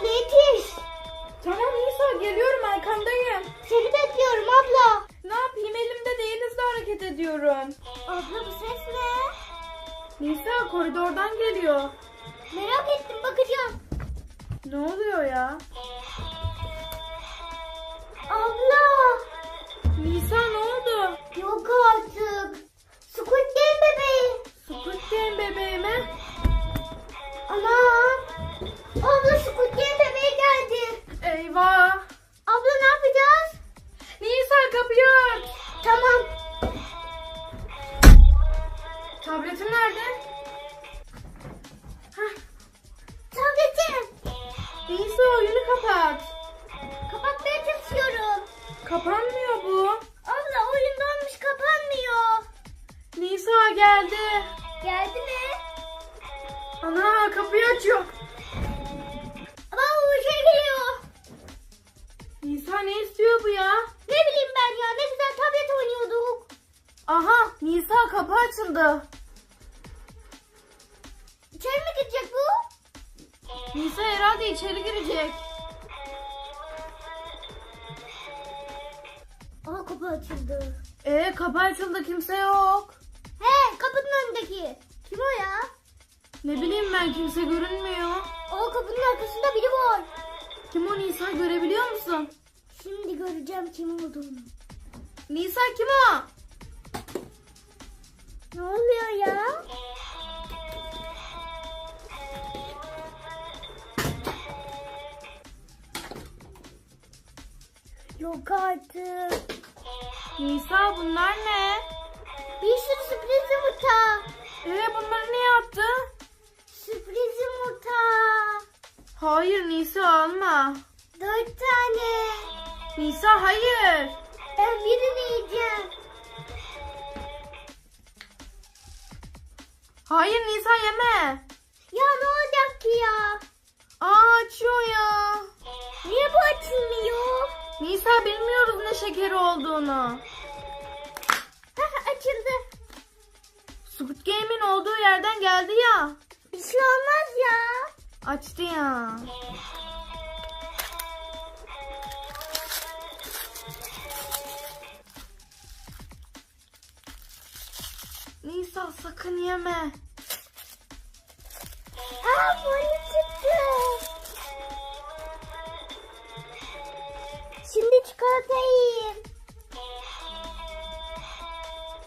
abla yetiş. Tamam Nisa geliyorum arkandayım. Seni bekliyorum abla. Ne yapayım elimde değil hızlı hareket ediyorum. Abla bu ses ne? Nisa koridordan geliyor. Merak ettim bakacağım. Ne oluyor ya? Abla. Nisa ne oldu? Yok artık. Squid Game bebeği. Squid Game bebeğime. Geldi. Geldi mi? Ana kapıyı açıyor. Bu şey geliyor. Nisa ne istiyor bu ya? Ne bileyim ben ya ne güzel tablet oynuyorduk. Aha Nisa kapı açıldı. İçeri mi girecek bu? Nisa herhalde içeri girecek. Aa kapı açıldı. Ee kapı açıldı kimse yok. Önündeki. Kim o ya? Ne bileyim ben kimse görünmüyor. Aa kapının arkasında biri var. Kim o Nisa görebiliyor musun? Şimdi göreceğim kim olduğunu. Nisa kim o? Ne oluyor ya? Yok artık. Nisa bunlar ne? Bir sürü sürpriz yumurta. Ee bunları niye attı? Sürpriz yumurta. Hayır Nisa alma. Dört tane. Nisa hayır. Ben birini yiyeceğim. Hayır Nisa yeme. Ya ne olacak ki ya? Aa açıyor ya. Niye bu açılmıyor? Nisa bilmiyoruz ne şekeri olduğunu. Açıldı. Squid Game'in olduğu yerden geldi ya. Bir şey olmaz ya. Açtı ya. Nisa sakın yeme. Aa boyu çıktı. Şimdi çikolata yiyeyim.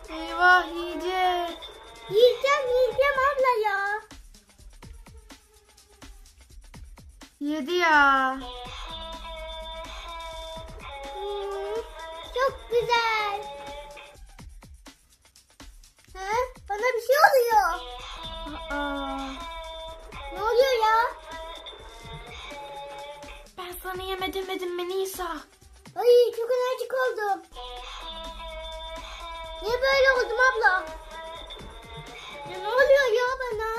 Eyvah yiyecek. Yiyeceğim yiyeceğim abla ya. Yedi ya. Hmm, çok güzel. Ha? Bana bir şey oluyor. Aa, Ne oluyor ya? ben sana yeme demedim mi Nisa? Ay çok enerjik oldum. Niye böyle oldum abla? Ya ne oluyor ya bana?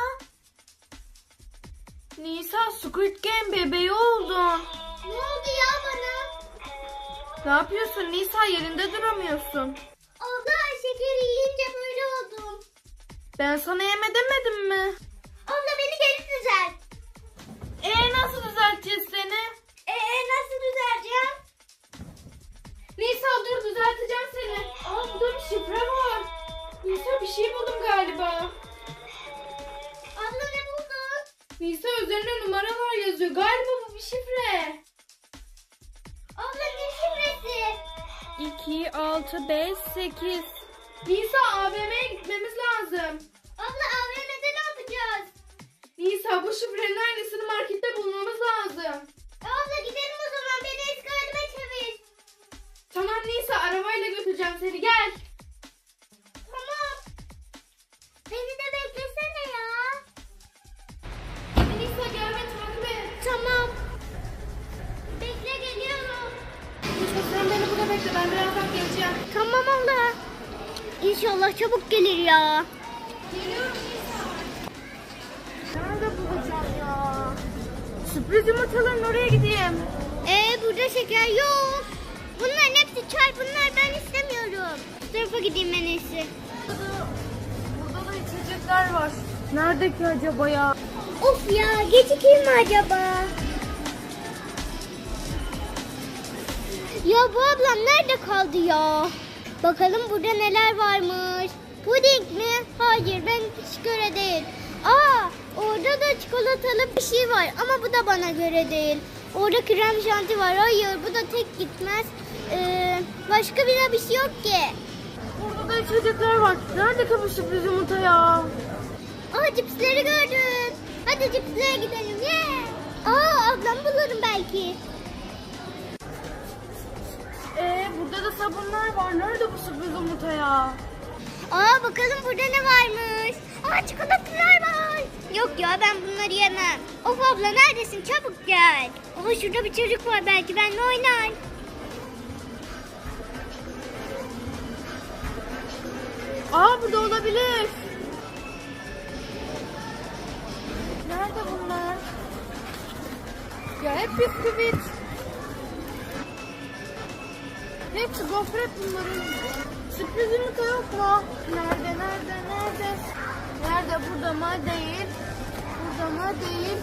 Nisa Squid Game bebeği oldun. Ne oldu ya bana? Ne yapıyorsun Nisa yerinde duramıyorsun. Abla şekeri yiyince böyle oldum. Ben sana yeme demedim mi? Abla beni geri düzelt. Ee nasıl düzelteceğiz dur düzelteceğim seni. Aa burada bir şifre var. Nisa bir şey buldum galiba. Abla ne buldun? Nisa üzerinde numaralar yazıyor. Galiba bu bir şifre. Abla ne şifresi? 2, 6, 5, 8. Nisa AVM'ye gitmemiz lazım. Abla AVM'de ne yapacağız? Nisa bu şifrenin aynısını markette bulmamız lazım. Abla gidelim Tamam Nisa arabayla götüreceğim seni gel. Tamam. Beni de beklesene ya. Nisa gelme takip et. Tamam. Bekle geliyorum. Nisa sen beni burada bekle ben birazdan geleceğim. Tamam abla. İnşallah çabuk gelir ya. Geliyorum Nisa. Nerede bulacağım ya? Sürpriz yumurtaların oraya gideyim. Ee burada şeker yok. Gideyim en iyisi. Burada, burada da içecekler var. Nerede ki acaba ya? Of ya gecikeyim mi acaba? Ya bu ablam nerede kaldı ya? Bakalım burada neler varmış. Puding mi? Hayır ben hiç göre değil. Aa orada da çikolatalı bir şey var ama bu da bana göre değil. Orada krem şanti var. Hayır bu da tek gitmez. Ee, başka bir bir şey yok ki. Burada da içecekler var. Nerede bu sürpriz yumurta ya? Aa cipsleri gördün. Hadi cipslere gidelim. Yeah. Aa ablam bulurum belki. Ee, burada da sabunlar var. Nerede bu sürpriz yumurta ya? Aa bakalım burada ne varmış. Aa çikolatalar var. Yok ya ben bunları yemem. Of abla neredesin çabuk gel. Aa şurada bir çocuk var belki benimle oynar. Aa burada olabilir. Nerede bunlar? Ya hep bisküvit. Hepsi gofret bunların. Sürpriz yumurta yok mu? Nerede, nerede, nerede? Nerede? Burada mı? Değil. Burada mı? Değil.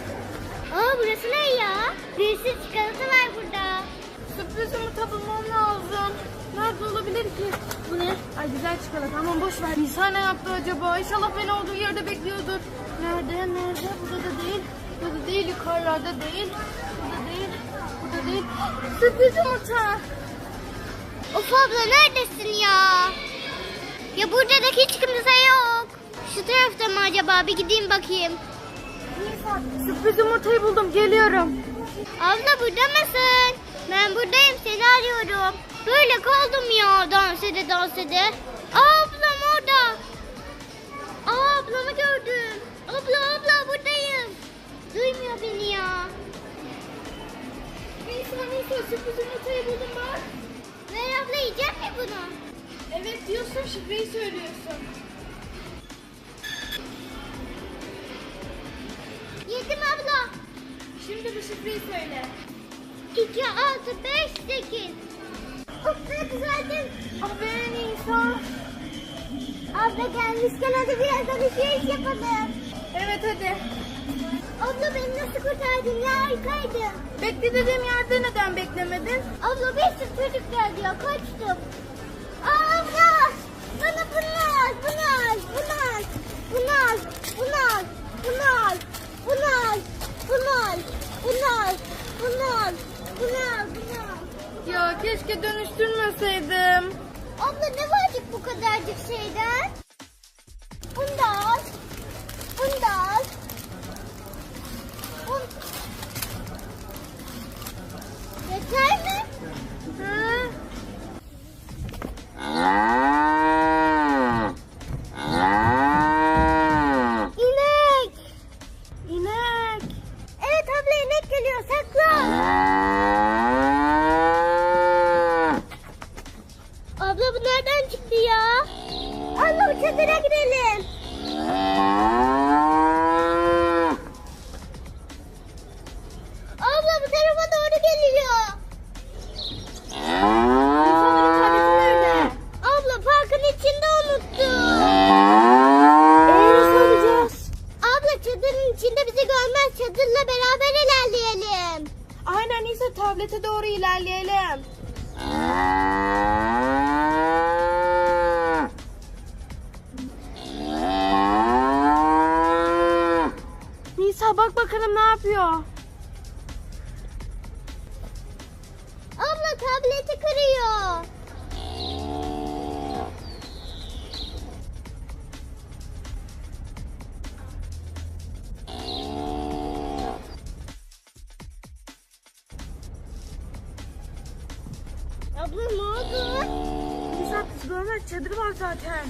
Aa burası ne ya? Bir sürü çikolata var burada. Sürpriz yumurta bulmam lazım. Nerede olabilir ki? Bu ne? Ay güzel çikolata. Aman boş ver. Nisa ne yaptı acaba? İnşallah beni olduğu yerde bekliyordur. Nerede? Nerede? Burada da değil. Burada değil. Yukarılarda değil. Burada değil. Burada değil. Sürpriz yumurta. Of abla neredesin ya? Ya burada da hiç kimse yok. Şu tarafta mı acaba? Bir gideyim bakayım. Nisa sürpriz yumurtayı buldum. Geliyorum. Abla burada mısın? Ben buradayım seni arıyorum. Böyle kaldım ya dans ede dans ede. Aa, ablam orada. Aa, ablamı gördüm. Abla abla buradayım. Duymuyor beni ya. Nisa Nisa sürpriz yumurtayı buldum bak. Ver abla yiyecek mi bunu? Evet diyorsun şifreyi söylüyorsun. Yedim abla. Şimdi bu şifreyi söyle. 2, 6, 5, 8. Of ne güzeldi. Aferin Nisa. Abla gelmişken hadi biraz alışveriş yapalım. Evet hadi. Abla beni nasıl kurtardın ya harikaydın. Bekle dediğim yerde neden beklemedin? Abla bir sürü çocuk geldi ya kaçtım. Aa, abla bana bunu al bunu al bunu al bunu al bunu al bunu al bunu al bunu al bunu al bunu al bunu al bunu al. Ya keşke dönüştürmeseydim. Abla ne varcık bu kadarcık şeyden? Bunu da çadıra gidelim. Bak bakalım ne yapıyor. Abla tableti kırıyor. Abla ne oldu? Nisa kız görmez çadır var zaten.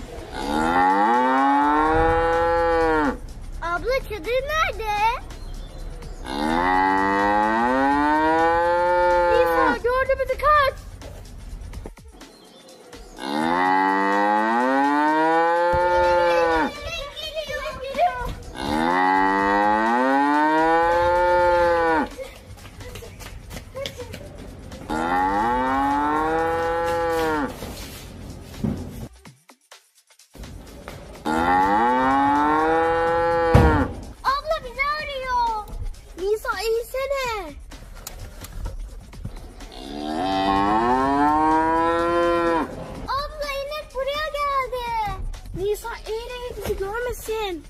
Abla çadır nerede? 拜。It's enormous sin.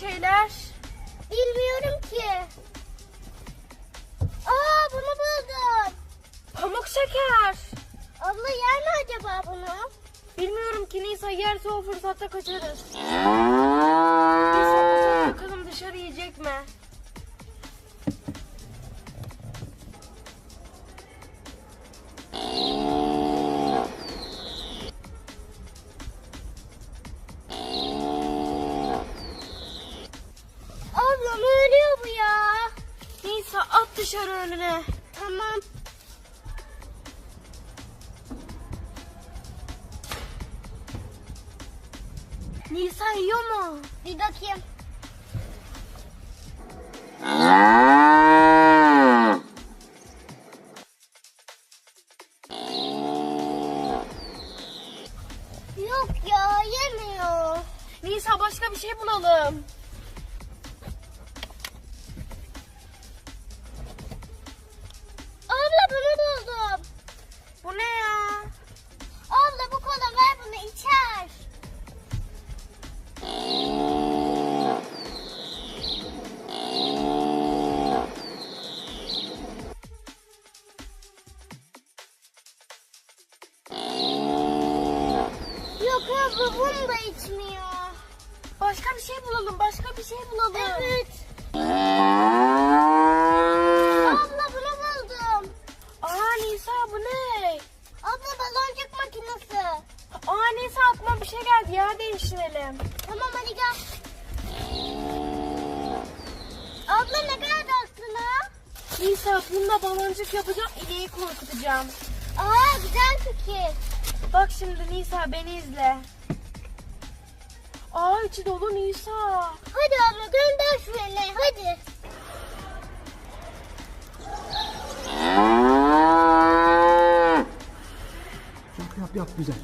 Şeyler? Bilmiyorum ki. Aa bunu buldum. Pamuk şeker. Abla yer mi acaba bunu? Bilmiyorum ki Nisa yerse o fırsatta kaçarız. Nisa bakalım dışarı yiyecek mi? Nisa yiyor mu? Bir bakayım. Yok ya yemiyor. Nisa başka bir şey bulalım. Abla bunu buldum. Bu ne ya? Abla bunu buldum. Aa Nisa bu ne? Abla baloncuk makinesi. Aa Nisa aklıma bir şey geldi. Yer değiştirelim. Tamam hadi gel. Abla ne geldi aklına? Nisa bunda baloncuk yapacağım. İneği korkutacağım. Aa güzel fikir. Bak şimdi Nisa beni izle. Aa içi dolu Nisa. Hadi abla gönder şu eline hadi. Yap yap yap güzel.